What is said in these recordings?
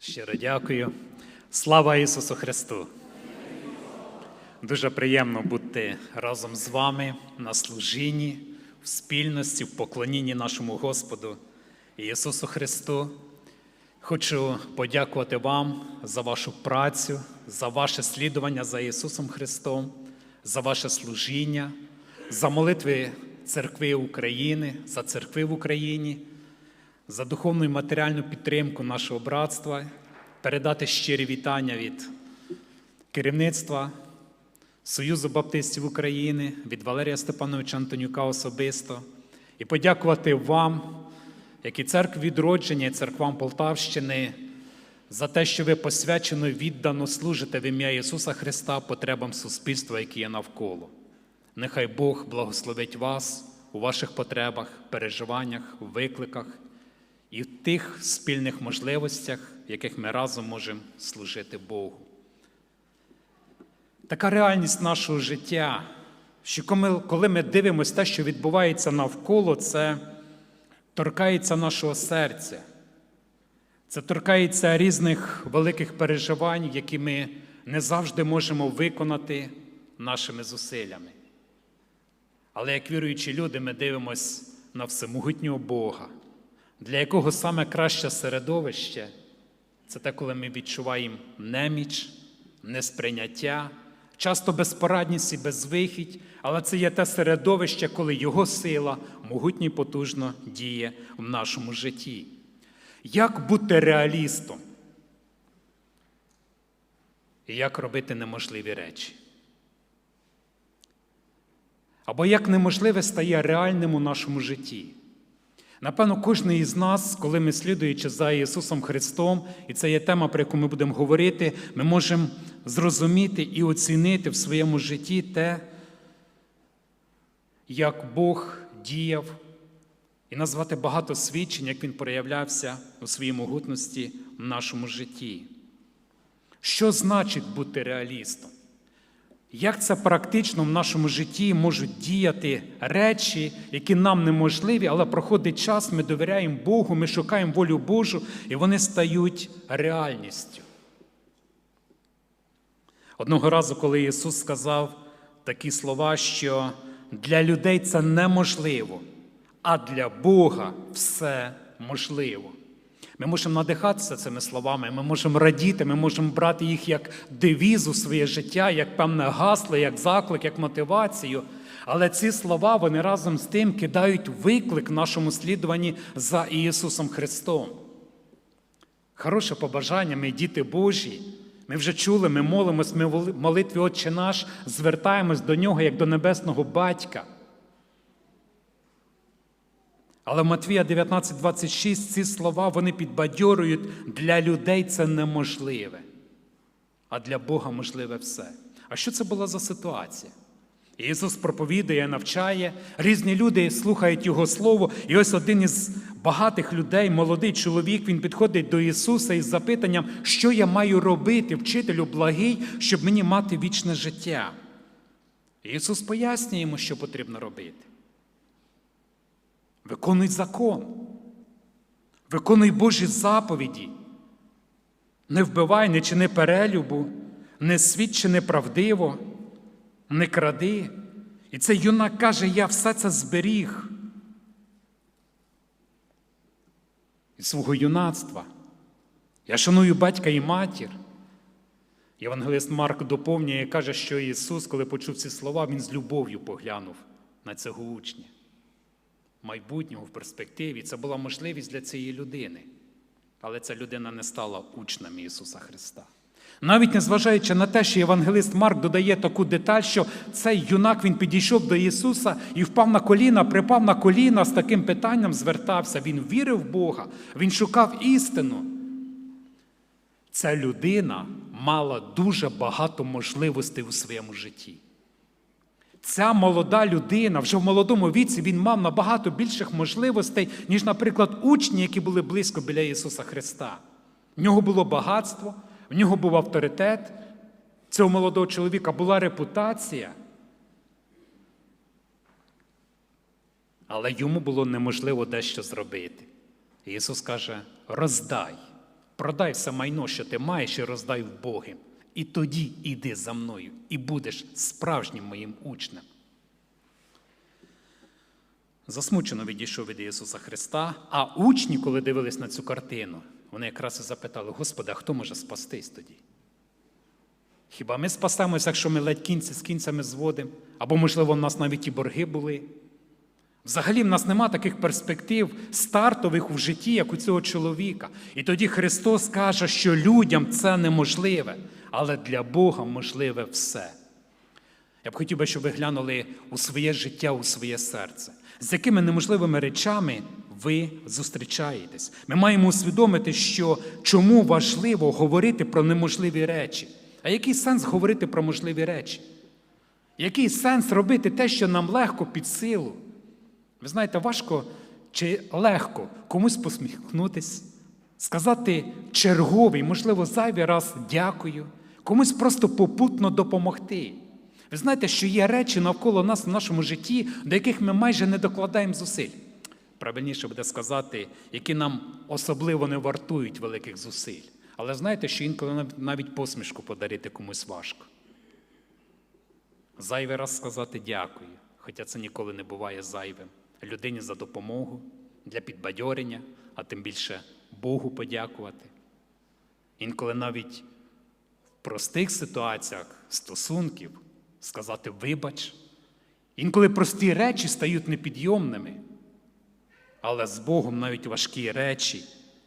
Щиро дякую. Слава Ісусу Христу! Дуже приємно бути разом з вами на служінні, в спільності, в поклонінні нашому Господу Ісусу Христу. Хочу подякувати вам за вашу працю, за ваше слідування за Ісусом Христом, за ваше служіння, за молитви церкви України, за церкви в Україні за духовну і матеріальну підтримку нашого братства, передати щирі вітання від керівництва Союзу Баптистів України, від Валерія Степановича Антонюка особисто, і подякувати вам, як і церкві відродження, і церквам Полтавщини, за те, що ви посвячено і віддано служите в ім'я Ісуса Христа потребам суспільства, які є навколо. Нехай Бог благословить вас у ваших потребах, переживаннях, викликах і в тих спільних можливостях, в яких ми разом можемо служити Богу. Така реальність нашого життя, що коли ми дивимося те, що відбувається навколо, це торкається нашого серця. Це торкається різних великих переживань, які ми не завжди можемо виконати нашими зусиллями. Але як віруючі люди, ми дивимося на всемогутнього Бога, для якого саме краще середовище це те, коли ми відчуваємо неміч, несприйняття, часто безпорадність і безвихідь, але це є те середовище, коли Його сила могутньо і потужно діє в нашому житті. Як бути реалістом? І як робити неможливі речі? Або як неможливе стає реальним у нашому житті? Напевно, кожен із нас, коли ми слідуючи за Ісусом Христом, і це є тема, про яку ми будемо говорити, ми можемо зрозуміти і оцінити в своєму житті те, як Бог діяв, і назвати багато свідчень, як Він проявлявся у своїй могутності в нашому житті. Що значить бути реалістом? Як це практично в нашому житті можуть діяти речі, які нам неможливі, але проходить час, ми довіряємо Богу, ми шукаємо волю Божу, і вони стають реальністю. Одного разу, коли Ісус сказав такі слова, що для людей це неможливо, а для Бога все можливо. Ми можемо надихатися цими словами, ми можемо радіти, ми можемо брати їх як девіз у своє життя, як певне гасло, як заклик, як мотивацію. Але ці слова вони разом з тим кидають виклик нашому слідуванні за Ісусом Христом. Хороше побажання, ми діти Божі. Ми вже чули, ми молимось, ми в молитві Отче наш звертаємось до Нього як до небесного батька. Але в Матвія 19,26 ці слова вони підбадьорюють для людей це неможливе, а для Бога можливе все. А що це була за ситуація? Ісус проповідує, навчає, різні люди слухають Його Слово, і ось один із багатих людей, молодий чоловік, він підходить до Ісуса із запитанням, що я маю робити, вчителю благий, щоб мені мати вічне життя. Ісус пояснює йому, що потрібно робити. Виконуй закон, виконуй Божі заповіді. Не вбивай, не чини перелюбу, не свідчи неправдиво, не кради. І цей юнак каже, я все це зберіг. Від свого юнацтва. Я шаную батька і матір. Євангелист Марк доповнює і каже, що Ісус, коли почув ці слова, Він з любов'ю поглянув на цього учня майбутнього в перспективі. Це була можливість для цієї людини. Але ця людина не стала учнем Ісуса Христа. Навіть незважаючи на те, що Євангелист Марк додає таку деталь, що цей юнак він підійшов до Ісуса і впав на коліна, припав на коліна з таким питанням звертався. Він вірив в Бога, він шукав істину. Ця людина мала дуже багато можливостей у своєму житті. Ця молода людина вже в молодому віці він мав набагато більших можливостей, ніж, наприклад, учні, які були близько біля Ісуса Христа. В нього було багатство, в нього був авторитет, цього молодого чоловіка була репутація. Але йому було неможливо дещо зробити. Ісус каже: роздай продай все майно, що ти маєш, і роздай в Боги. І тоді іди за мною, і будеш справжнім моїм учнем. Засмучено відійшов від Ісуса Христа, а учні, коли дивились на цю картину, вони якраз і запитали: Господи, а хто може спастись тоді? Хіба ми спасемося, якщо ми ледь кінці з кінцями зводимо? Або, можливо, в нас навіть і борги були? Взагалі, в нас нема таких перспектив стартових у житті, як у цього чоловіка. І тоді Христос каже, що людям це неможливе, але для Бога можливе все. Я б хотів би, щоб ви глянули у своє життя, у своє серце. З якими неможливими речами ви зустрічаєтесь? Ми маємо усвідомити, що чому важливо говорити про неможливі речі. А який сенс говорити про можливі речі? Який сенс робити те, що нам легко під силу? Ви знаєте, важко чи легко комусь посміхнутись, сказати черговий, можливо, зайвий раз дякую, комусь просто попутно допомогти. Ви знаєте, що є речі навколо нас в нашому житті, до яких ми майже не докладаємо зусиль. Правильніше буде сказати, які нам особливо не вартують великих зусиль. Але знаєте, що інколи навіть посмішку подарити комусь важко. Зайвий раз сказати дякую, хоча це ніколи не буває зайвим. Людині за допомогу, для підбадьорення, а тим більше Богу подякувати. Інколи навіть простих ситуаціях стосунків сказати вибач. Інколи прості речі стають непідйомними, але з Богом навіть важкі речі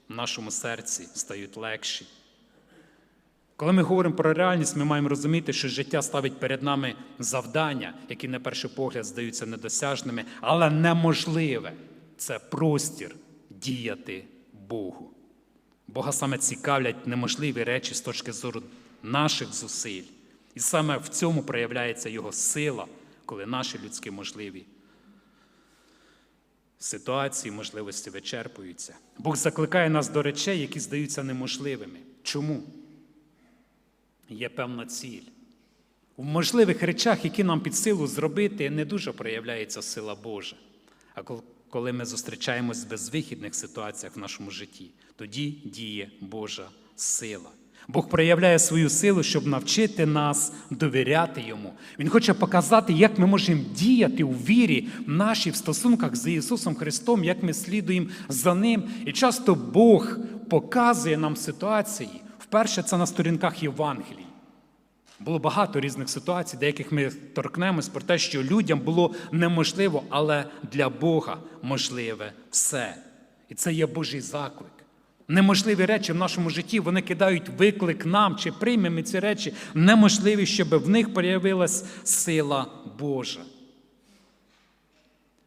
в нашому серці стають легші. Коли ми говоримо про реальність, ми маємо розуміти, що життя ставить перед нами завдання, які на перший погляд здаються недосяжними, але неможливе це простір діяти Богу. Бога саме цікавлять неможливі речі з точки зору наших зусиль. І саме в цьому проявляється Його сила, коли наші людські можливі ситуації, можливості вичерпуються. Бог закликає нас до речей, які здаються неможливими. Чому? Є певна ціль. В можливих речах, які нам під силу зробити, не дуже проявляється сила Божа. А коли ми зустрічаємось в безвихідних ситуаціях в нашому житті, тоді діє Божа сила. Бог проявляє свою силу, щоб навчити нас довіряти Йому. Він хоче показати, як ми можемо діяти у вірі нашій в стосунках з Ісусом Христом, як ми слідуємо за Ним. І часто Бог показує нам ситуації. Вперше це на сторінках Євангелій. Було багато різних ситуацій, деяких ми торкнемось про те, що людям було неможливо, але для Бога можливе все. І це є Божий заклик. Неможливі речі в нашому житті вони кидають виклик нам, чи приймемо ці речі, неможливі, щоб в них проявилась сила Божа.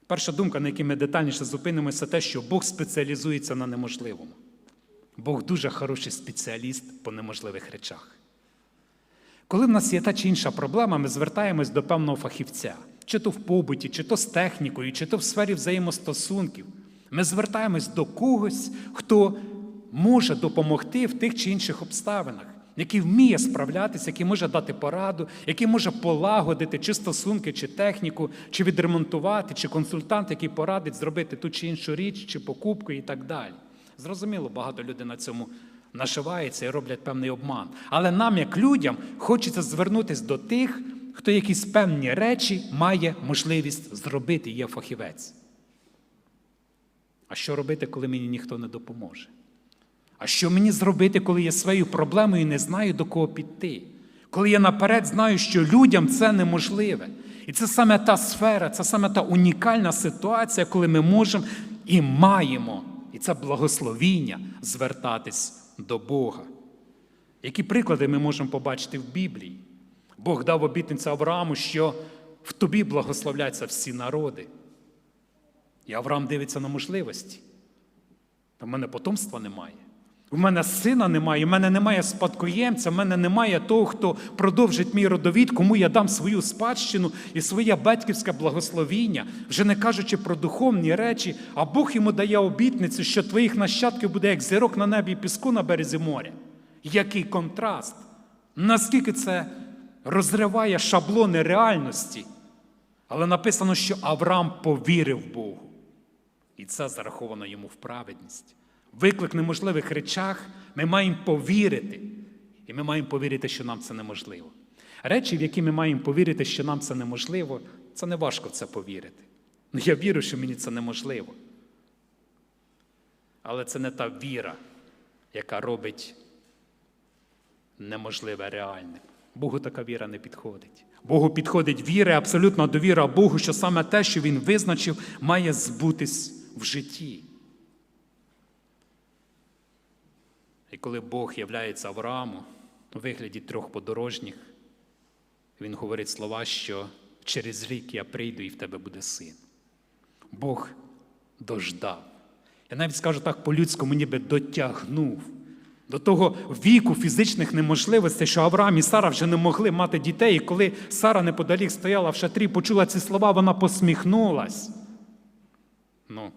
Перша думка, на якій ми детальніше зупинимося, те, що Бог спеціалізується на неможливому. Бог дуже хороший спеціаліст по неможливих речах. Коли в нас є та чи інша проблема, ми звертаємось до певного фахівця, чи то в побуті, чи то з технікою, чи то в сфері взаємостосунків. Ми звертаємось до когось, хто може допомогти в тих чи інших обставинах, який вміє справлятися, який може дати пораду, який може полагодити чи стосунки, чи техніку, чи відремонтувати, чи консультант, який порадить зробити ту чи іншу річ, чи покупку і так далі. Зрозуміло, багато людей на цьому нашиваються і роблять певний обман. Але нам, як людям, хочеться звернутися до тих, хто якісь певні речі має можливість зробити, є фахівець. А що робити, коли мені ніхто не допоможе? А що мені зробити, коли я своєю проблемою не знаю, до кого піти? Коли я наперед знаю, що людям це неможливе. І це саме та сфера, це саме та унікальна ситуація, коли ми можемо і маємо, і це благословіння звертатись до Бога. Які приклади ми можемо побачити в Біблії? Бог дав обітницю Аврааму, що в тобі благословляться всі народи. І Авраам дивиться на можливості. Та в мене потомства немає. У мене сина немає, у мене немає спадкоємця, в мене немає того, хто продовжить мій родовід, кому я дам свою спадщину і своє батьківське благословіння, вже не кажучи про духовні речі, а Бог йому дає обітницю, що твоїх нащадків буде як зірок на небі і піску на березі моря. Який контраст! Наскільки це розриває шаблони реальності? Але написано, що Авраам повірив Богу. І це зараховано йому в праведність. Виклик неможливих речах, ми маємо повірити. І ми маємо повірити, що нам це неможливо. Речі, в які ми маємо повірити, що нам це неможливо, це не важко в це повірити. Ну, я вірю, що мені це неможливо. Але це не та віра, яка робить неможливе реальним. Богу така віра не підходить. Богу підходить віра, абсолютна довіра Богу, що саме те, що Він визначив, має збутись в житті. І коли Бог являється Аврааму у вигляді трьох подорожніх, він говорить слова, що через рік я прийду і в тебе буде син. Бог дождав. Я навіть скажу так по-людському, ніби дотягнув до того віку фізичних неможливостей, що Авраам і Сара вже не могли мати дітей. І коли Сара неподалік стояла в шатрі, почула ці слова, вона посміхнулась. Ну,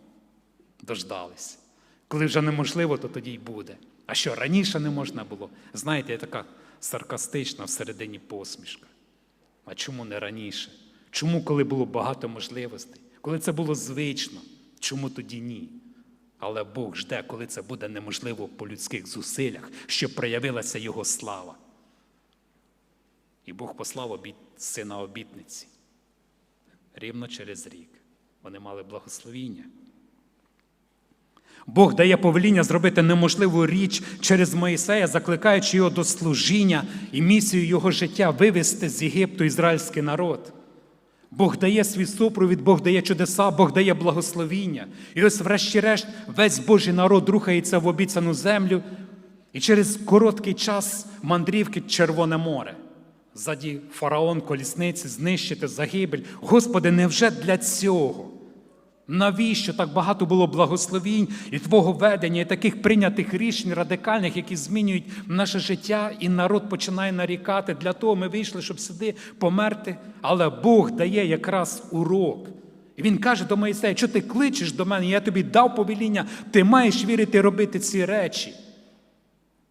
дождались. Коли вже неможливо, то тоді й буде. А що раніше не можна було? Знаєте, я така саркастична всередині посмішка. А чому не раніше? Чому, коли було багато можливостей? Коли це було звично? Чому тоді ні? Але Бог жде, коли це буде неможливо по людських зусиллях, щоб проявилася Його слава. І Бог послав обіт... сина обітниці рівно через рік. Вони мали благословіння. Бог дає повеління зробити неможливу річ через Моїсея, закликаючи його до служіння і місію його життя вивести з Єгипту ізраїльський народ. Бог дає свій супровід, Бог дає чудеса, Бог дає благословіння. І ось, врешті-решт, весь Божий народ рухається в обіцяну землю, і через короткий час мандрівки Червоне море. Ззаді фараон колісниці, знищити загибель. Господи, невже для цього? Навіщо так багато було благословінь і Твого ведення, і таких прийнятих рішень радикальних, які змінюють наше життя, і народ починає нарікати. Для того ми вийшли, щоб сюди померти. Але Бог дає якраз урок. І Він каже до Моїсея, що ти кличеш до мене, я тобі дав повеління, ти маєш вірити робити ці речі.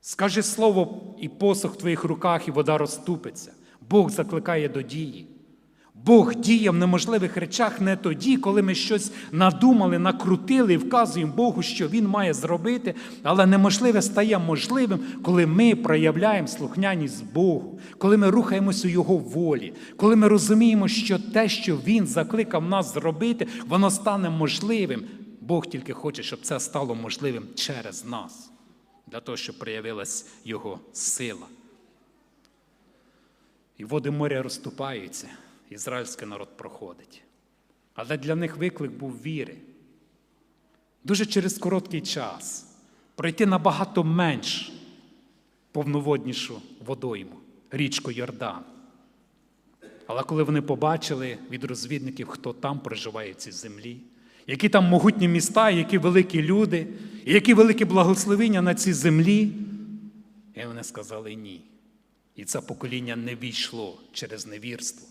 Скажи слово і посох в твоїх руках, і вода розступиться. Бог закликає до дії. Бог діє в неможливих речах не тоді, коли ми щось надумали, накрутили і вказуємо Богу, що Він має зробити, але неможливе стає можливим, коли ми проявляємо слухняність Богу, коли ми рухаємося у Його волі, коли ми розуміємо, що те, що Він закликав нас зробити, воно стане можливим. Бог тільки хоче, щоб це стало можливим через нас, для того, щоб проявилась Його сила. І води моря розступаються ізраїльський народ проходить. Але для них виклик був віри. Дуже через короткий час пройти набагато менш повноводнішу водойму, річку Йордан. Але коли вони побачили від розвідників, хто там проживає в цій землі, які там могутні міста, які великі люди, і які великі благословення на цій землі, і вони сказали ні. І це покоління не війшло через невірство.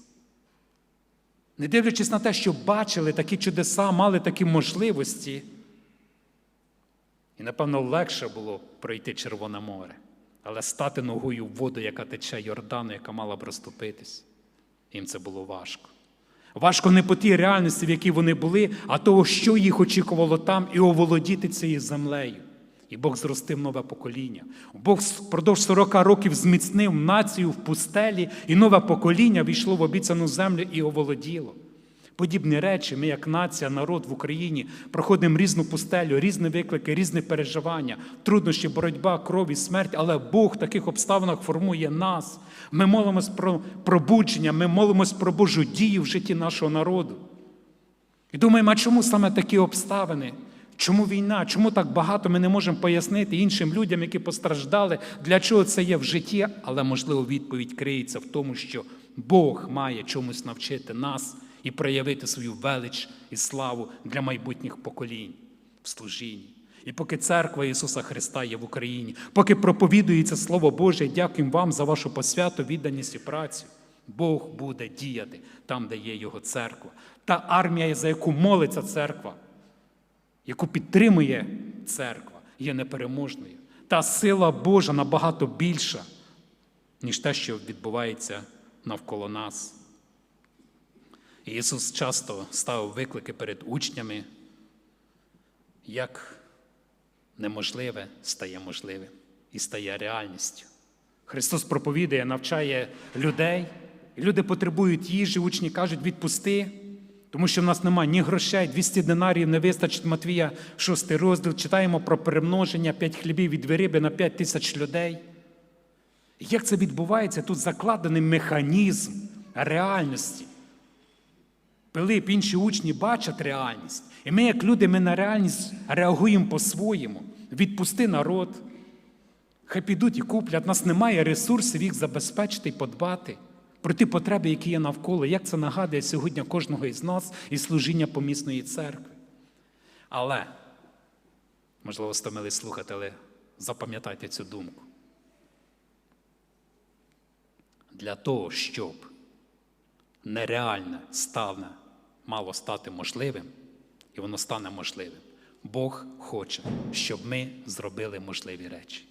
Не дивлячись на те, що бачили такі чудеса, мали такі можливості. І, напевно, легше було пройти Червоне море, але стати ногою в воду, яка тече Йордану, яка мала б розтопитись. Їм це було важко. Важко не по тій реальності, в якій вони були, а того, що їх очікувало там, і оволодіти цією землею. І Бог зростив нове покоління. Бог впродовж 40 років зміцнив націю в пустелі, і нове покоління війшло в обіцяну землю і оволоділо. Подібні речі, ми, як нація, народ в Україні, проходимо різну пустелю, різні виклики, різні переживання, труднощі, боротьба, кров і смерть, але Бог в таких обставинах формує нас. Ми молимось про пробудження, ми молимось про Божу дію в житті нашого народу. І думаємо, а чому саме такі обставини? Чому війна? Чому так багато ми не можемо пояснити іншим людям, які постраждали, для чого це є в житті? Але, можливо, відповідь криється в тому, що Бог має чомусь навчити нас і проявити свою велич і славу для майбутніх поколінь в служінні. І поки церква Ісуса Христа є в Україні, поки проповідується Слово Боже, дякуємо вам за вашу посвяту, відданість і працю. Бог буде діяти там, де є Його церква. Та армія, за яку молиться церква яку підтримує церква, є непереможною. Та сила Божа набагато більша, ніж те, що відбувається навколо нас. Ісус часто ставив виклики перед учнями, як неможливе стає можливим і стає реальністю. Христос проповідує, навчає людей, люди потребують їжі, учні кажуть, відпусти, тому що в нас немає ні грошей, 200 динарів не вистачить Матвія, 6 розділ. Читаємо про перемноження 5 хлібів від риби на 5 тисяч людей. Як це відбувається? Тут закладений механізм реальності. Пилип, інші учні бачать реальність. І ми, як люди, ми на реальність реагуємо по-своєму. Відпусти народ. Хай підуть і куплять. У нас немає ресурсів їх забезпечити і подбати про ті потреби, які є навколо. Як це нагадує сьогодні кожного із нас і служіння помісної церкви. Але, можливо, стомили слухати, але запам'ятайте цю думку. Для того, щоб нереальне стане, мало стати можливим, і воно стане можливим. Бог хоче, щоб ми зробили можливі речі.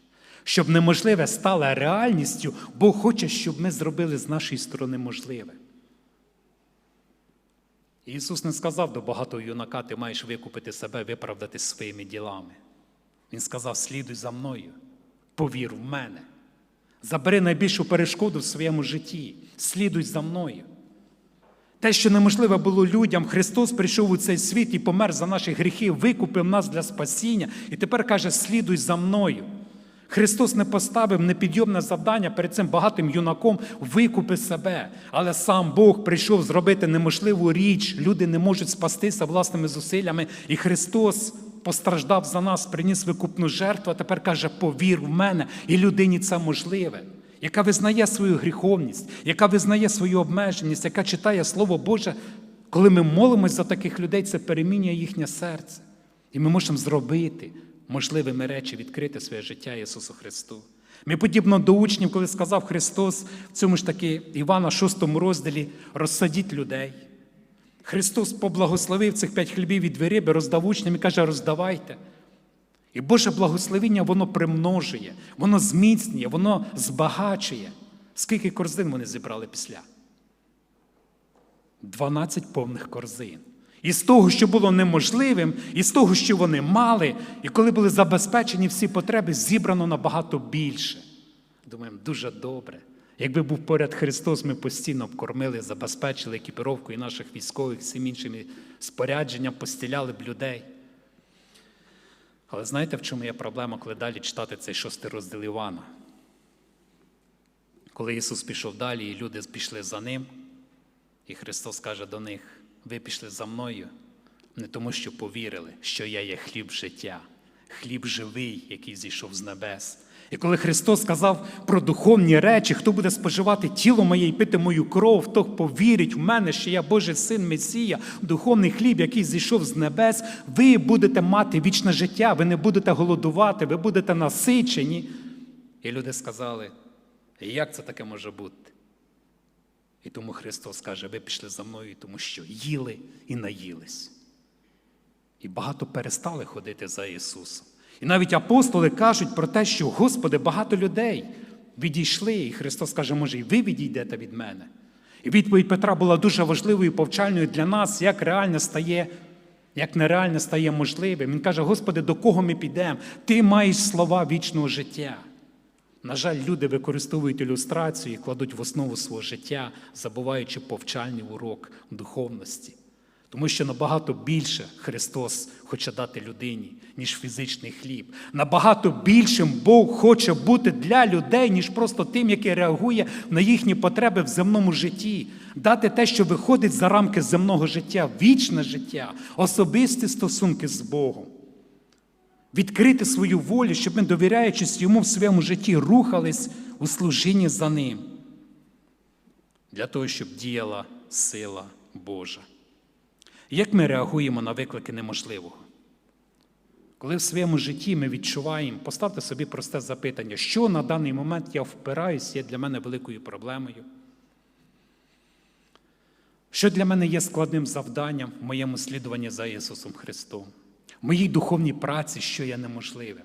Щоб неможливе стало реальністю, Бог хоче, щоб ми зробили з нашої сторони можливе. Ісус не сказав до багатого юнака, ти маєш викупити себе, виправдати своїми ділами. Він сказав: слідуй за мною, повір в мене. Забери найбільшу перешкоду в своєму житті, слідуй за мною. Те, що неможливе було людям, Христос прийшов у цей світ і помер за наші гріхи, викупив нас для спасіння, і тепер каже: слідуй за мною. Христос не поставив непідйомне завдання перед цим багатим юнаком викупи себе. Але сам Бог прийшов зробити неможливу річ. Люди не можуть спастися власними зусиллями. І Христос постраждав за нас, приніс викупну жертву, а тепер каже: повір в мене, і людині це можливе. Яка визнає свою гріховність, яка визнає свою обмеженість, яка читає Слово Боже, коли ми молимось за таких людей, це перемінює їхнє серце. І ми можемо зробити можливими речі, відкрити своє життя Ісусу Христу. Ми подібно до учнів, коли сказав Христос в цьому ж таки Івана, 6 розділі, розсадіть людей. Христос поблагословив цих п'ять хлібів від риби, роздав учням і каже, роздавайте. І Боже благословіння, воно примножує, воно зміцнює, воно збагачує. Скільки корзин вони зібрали після? 12 повних корзин. І з того, що було неможливим, і з того, що вони мали, і коли були забезпечені всі потреби, зібрано набагато більше. Думаємо, дуже добре. Якби був поряд Христос, ми постійно б кормили, забезпечили екіпіровку і наших військових, всім іншими спорядженням, постіляли б людей. Але знаєте, в чому є проблема, коли далі читати цей шостий розділ Івана? Коли Ісус пішов далі, і люди пішли за Ним, і Христос каже до них: ви пішли за мною не тому, що повірили, що я є хліб життя, хліб живий, який зійшов з небес. І коли Христос сказав про духовні речі, хто буде споживати тіло моє і пити мою кров, хто повірить в мене, що я Божий син Месія, духовний хліб, який зійшов з небес, ви будете мати вічне життя, ви не будете голодувати, ви будете насичені. І люди сказали, як це таке може бути? І тому Христос каже, ви пішли за мною, тому що їли і наїлись. І багато перестали ходити за Ісусом. І навіть апостоли кажуть про те, що, Господи, багато людей відійшли, і Христос каже, може, і ви відійдете від мене. І відповідь Петра була дуже важливою і повчальною для нас, як реально стає, як нереально стає можливим. Він каже, Господи, до кого ми підемо? Ти маєш слова вічного життя. На жаль, люди використовують ілюстрацію і кладуть в основу свого життя, забуваючи повчальний урок духовності. Тому що набагато більше Христос хоче дати людині, ніж фізичний хліб. Набагато більшим Бог хоче бути для людей, ніж просто тим, який реагує на їхні потреби в земному житті, дати те, що виходить за рамки земного життя, вічне життя, особисті стосунки з Богом. Відкрити свою волю, щоб ми, довіряючись йому в своєму житті, рухались у служінні за ним. Для того, щоб діяла сила Божа. Як ми реагуємо на виклики неможливого? Коли в своєму житті ми відчуваємо, поставте собі просте запитання, що на даний момент я впираюсь, є для мене великою проблемою? Що для мене є складним завданням в моєму слідуванні за Ісусом Христом? В моїй духовній праці, що є неможливим?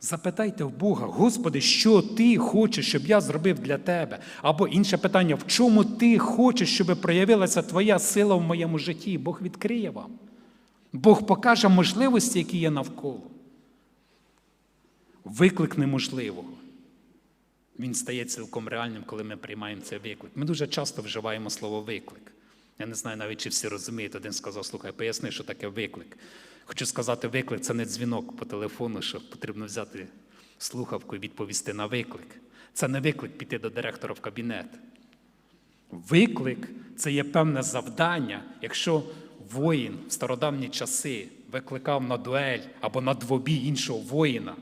Запитайте в Бога, Господи, що Ти хочеш, щоб я зробив для Тебе? Або інше питання, в чому Ти хочеш, щоб проявилася Твоя сила в моєму житті? Бог відкриє вам. Бог покаже можливості, які є навколо. виклик неможливого. Він стає цілком реальним, коли ми приймаємо цей виклик. Ми дуже часто вживаємо слово виклик. Я не знаю навіть, чи всі розуміють. Один сказав, слухай, поясни, що таке виклик. Хочу сказати, виклик це не дзвінок по телефону, що потрібно взяти слухавку і відповісти на виклик. Це не виклик піти до директора в кабінет. Виклик це є певне завдання, якщо воїн в стародавні часи викликав на дуель або на двобій іншого воїна,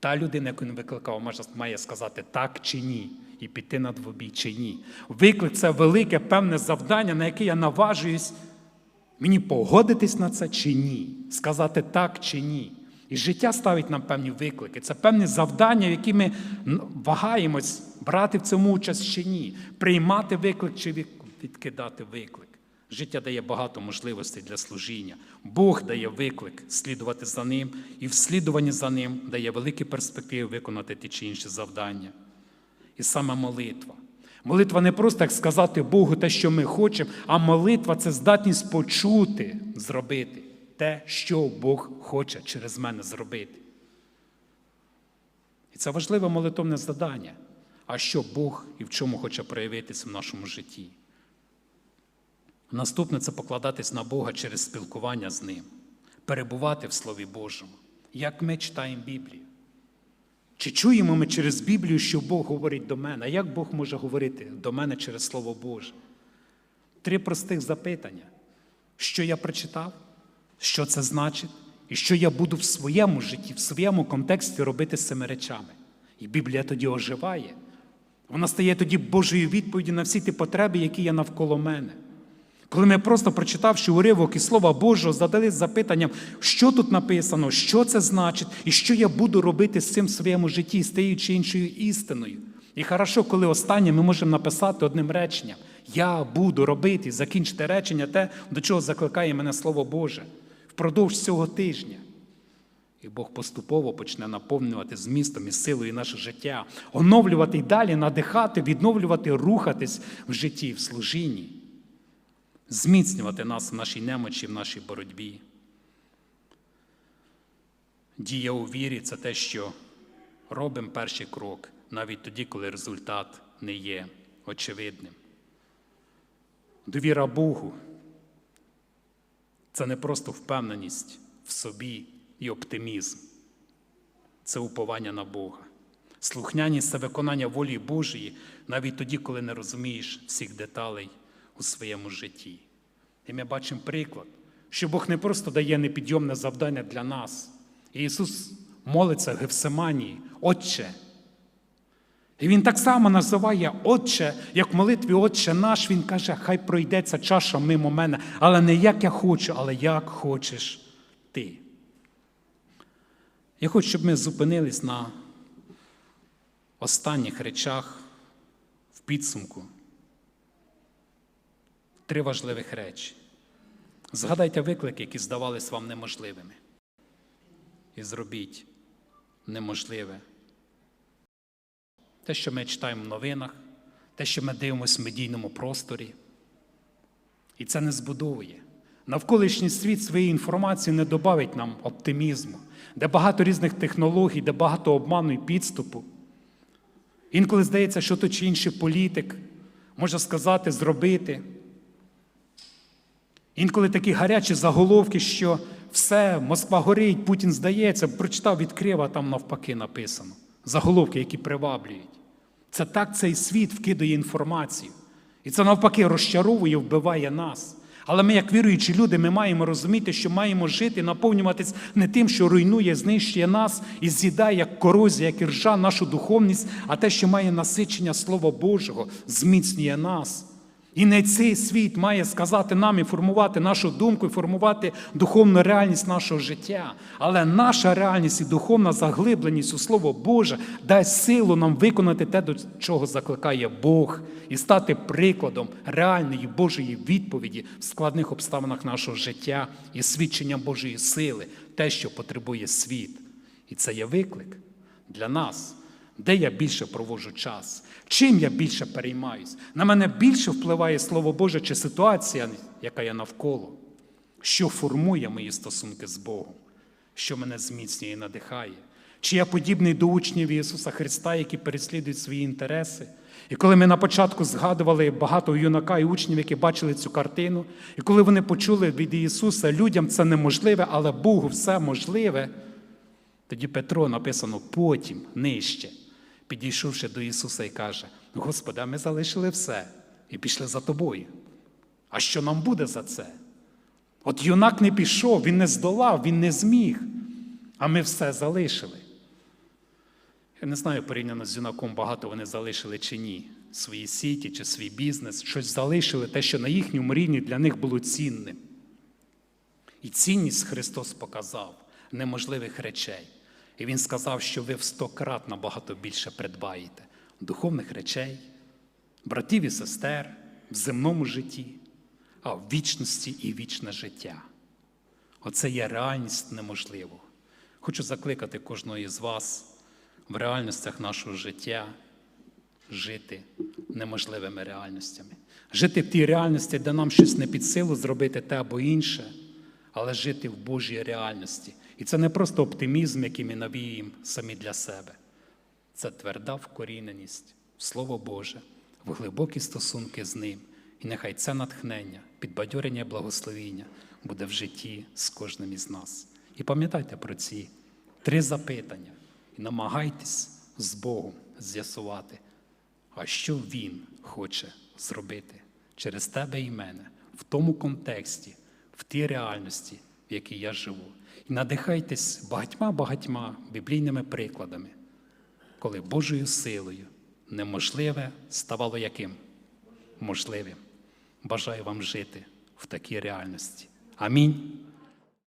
та людина, яку він викликав, має сказати так чи ні, і піти на двобій чи ні. Виклик це велике певне завдання, на яке я наважуюсь мені погодитись на це чи ні, сказати так чи ні. І життя ставить нам певні виклики. Це певні завдання, які ми вагаємось брати в цьому участь чи ні, приймати виклик чи відкидати виклик. Життя дає багато можливостей для служіння. Бог дає виклик слідувати за ним, і в слідуванні за ним дає великі перспективи виконати ті чи інші завдання. І саме молитва. Молитва не просто як сказати Богу те, що ми хочемо, а молитва це здатність почути, зробити те, що Бог хоче через мене зробити. І це важливе молитовне завдання. А що Бог і в чому хоче проявитися в нашому житті? Наступне це покладатись на Бога через спілкування з Ним, перебувати в Слові Божому, як ми читаємо Біблію. Чи чуємо ми через Біблію, що Бог говорить до мене? А як Бог може говорити до мене через Слово Боже? Три простих запитання: що я прочитав, що це значить, і що я буду в своєму житті, в своєму контексті робити з цими речами. І Біблія тоді оживає. Вона стає тоді Божою відповіддю на всі ті потреби, які є навколо мене. Коли ми просто прочитавши уривок і Слова Божого, задались запитанням, що тут написано, що це значить, і що я буду робити з цим в своєму житті, з тією чи іншою істиною. І хорошо, коли останнє ми можемо написати одним реченням: Я буду робити, закінчити речення, те, до чого закликає мене Слово Боже впродовж цього тижня. І Бог поступово почне наповнювати змістом і силою наше життя, оновлювати й далі, надихати, відновлювати, рухатись в житті, в служінні зміцнювати нас в нашій немочі, в нашій боротьбі. Дія у вірі це те, що робимо перший крок, навіть тоді, коли результат не є очевидним. Довіра Богу це не просто впевненість в собі і оптимізм, це уповання на Бога. Слухняність це виконання волі Божої навіть тоді, коли не розумієш всіх деталей у своєму житті. І ми бачимо приклад, що Бог не просто дає непідйомне завдання для нас. І Ісус молиться в Гефсиманії, Отче. І Він так само називає Отче, як в молитві Отче наш, Він каже, хай пройдеться чаша мимо мене, але не як я хочу, але як хочеш ти. Я хочу, щоб ми зупинились на останніх речах в підсумку три важливих речі. Згадайте виклики, які здавались вам неможливими. І зробіть неможливе. Те, що ми читаємо в новинах, те, що ми дивимося в медійному просторі. І це не збудовує. Навколишній світ своєї інформації не додавить нам оптимізму, де багато різних технологій, де багато обману і підступу. Інколи здається, що той чи інший політик може сказати, зробити. Інколи такі гарячі заголовки, що все, Москва горить, Путін здається, прочитав, відкрив, а там навпаки написано. Заголовки, які приваблюють. Це так цей світ вкидає інформацію. І це навпаки розчаровує, вбиває нас. Але ми, як віруючі люди, ми маємо розуміти, що маємо жити, наповнюватись не тим, що руйнує, знищує нас і з'їдає як корозія, як іржа нашу духовність, а те, що має насичення Слова Божого, зміцнює нас. І не цей світ має сказати нам і формувати нашу думку, і формувати духовну реальність нашого життя. Але наша реальність і духовна заглибленість у Слово Боже дасть силу нам виконати те, до чого закликає Бог, і стати прикладом реальної Божої відповіді в складних обставинах нашого життя і свідченням Божої сили, те, що потребує світ. І це є виклик для нас. Де я більше проводжу час? Чим я більше переймаюсь? На мене більше впливає Слово Боже чи ситуація, яка є навколо, що формує мої стосунки з Богом, що мене зміцнює і надихає. Чи я подібний до учнів Ісуса Христа, які переслідують свої інтереси? І коли ми на початку згадували багато юнака і учнів, які бачили цю картину, і коли вони почули від Ісуса, людям це неможливе, але Богу все можливе, тоді Петро написано потім, нижче, підійшовши до Ісуса і каже: Господи, а ми залишили все і пішли за тобою. А що нам буде за це? От юнак не пішов, він не здолав, він не зміг, а ми все залишили. Я не знаю, порівняно з юнаком, багато вони залишили чи ні. Свої сіті чи свій бізнес, щось залишили, те, що на їхньому рівні для них було цінним. І цінність Христос показав неможливих речей. І Він сказав, що ви в сто крат набагато більше придбаєте духовних речей, братів і сестер в земному житті, а в вічності і вічне життя. Оце є реальність неможливу. Хочу закликати кожного із вас в реальностях нашого життя жити неможливими реальностями. Жити в тій реальності, де нам щось не під силу зробити те або інше, але жити в Божій реальності. І це не просто оптимізм, який ми навіємо самі для себе. Це тверда вкоріненість в Слово Боже, в глибокі стосунки з Ним. І нехай це натхнення, підбадьорення і благословіння буде в житті з кожним із нас. І пам'ятайте про ці три запитання і намагайтесь з Богом з'ясувати, а що Він хоче зробити через тебе і мене в тому контексті, в тій реальності, в якій я живу. І надихайтесь багатьма-багатьма біблійними прикладами, коли Божою силою неможливе ставало яким? Можливим. Бажаю вам жити в такій реальності. Амінь.